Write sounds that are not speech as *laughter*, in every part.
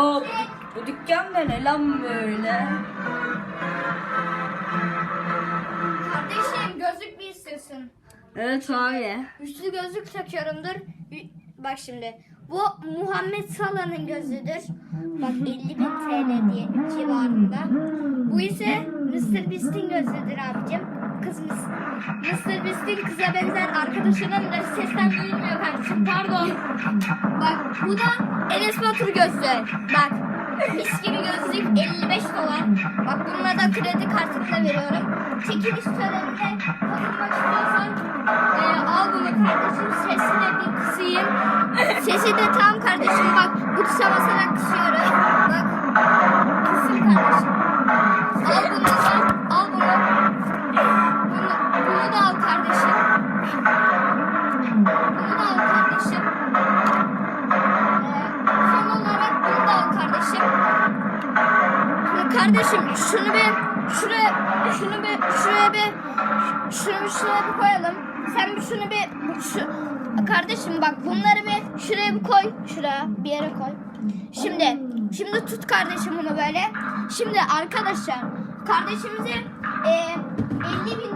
Aa, bu, bu dükkan da ne lan böyle? Kardeşim gözlük bir istiyorsun. Evet abi. Üçlü gözlük takıyorumdur. Bak şimdi. Bu Muhammed Salah'ın gözlüğüdür. Bak 50 bin TL diye civarında. Bu ise Mr. Beast'in gözlüğüdür abicim. Kız Mr. Mr. Beast'in kıza benzer arkadaşının da sesten duyulmuyor kardeşim. Pardon. Bak bu da Enes Batur gözlüğü. Bak mis gibi gözlük 55 dolar. Bak bununla da kredi kartını da veriyorum. Çekiliş töreninde katılmak istiyorsan e, al bunu kardeşim. Sesini bir kısayım. Sesi de tam kardeşim bak. Kardeşim şunu bir şuraya şunu bir şuraya bir şunu bir şuraya bir koyalım. Sen bir şunu bir şu kardeşim bak bunları bir şuraya bir koy. Şuraya bir yere koy. Şimdi şimdi tut kardeşim bunu böyle. Şimdi arkadaşlar kardeşimize e, 50 bin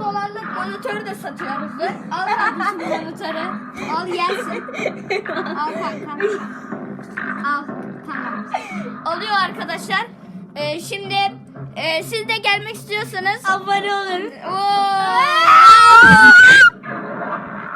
dolarlık monitörü de satıyoruz. Al kardeşim monitörü. Al yersin. Al kanka. Al. Tamam. Oluyor arkadaşlar. Ee, şimdi e, siz de gelmek istiyorsanız abone olun. Oo. *laughs*